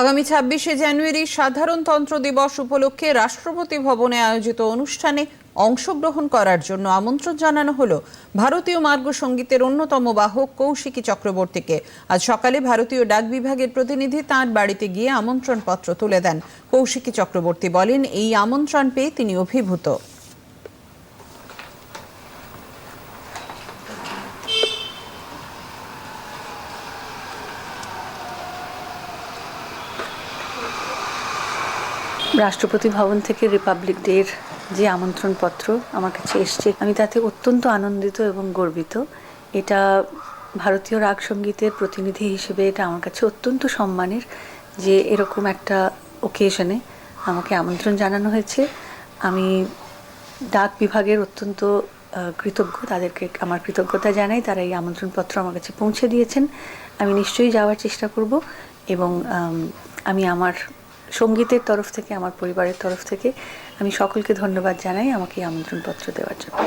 আগামী ছাব্বিশে জানুয়ারি সাধারণতন্ত্র দিবস উপলক্ষে রাষ্ট্রপতি ভবনে আয়োজিত অনুষ্ঠানে অংশগ্রহণ করার জন্য আমন্ত্রণ জানানো হলো ভারতীয় মার্গ সঙ্গীতের অন্যতম বাহক কৌশিকী চক্রবর্তীকে। আজ সকালে ভারতীয় ডাক বিভাগের প্রতিনিধি তাঁর বাড়িতে গিয়ে আমন্ত্রণপত্র তুলে দেন। কৌশিকী চক্রবর্তী বলেন, এই আমন্ত্রণ পেয়ে তিনি অভিভূত। রাষ্ট্রপতি ভবন থেকে রিপাবলিক ডের যে আমন্ত্রণপত্র আমার কাছে এসছে, আমি তাতে অত্যন্ত আনন্দিত এবং গর্বিত। এটা ভারতীয় রাগ সঙ্গীতের প্রতিনিধি হিসেবে এটা আমার কাছে অত্যন্ত সম্মানের যে এরকম একটা ওকেশনে আমাকে আমন্ত্রণ জানানো হয়েছে। আমি ডাক বিভাগের অত্যন্ত কৃতজ্ঞ, তাদেরকে আমার কৃতজ্ঞতা জানাই। তারা এই আমন্ত্রণপত্র আমার কাছে পৌঁছে দিয়েছেন। আমি নিশ্চয়ই যাওয়ার চেষ্টা করব এবং আমি আমার সঙ্গীতের তরফ থেকে, আমার পরিবারের তরফ থেকে আমি সকলকে ধন্যবাদ জানাই আমাকে আমন্ত্রণপত্র দেওয়ার জন্য।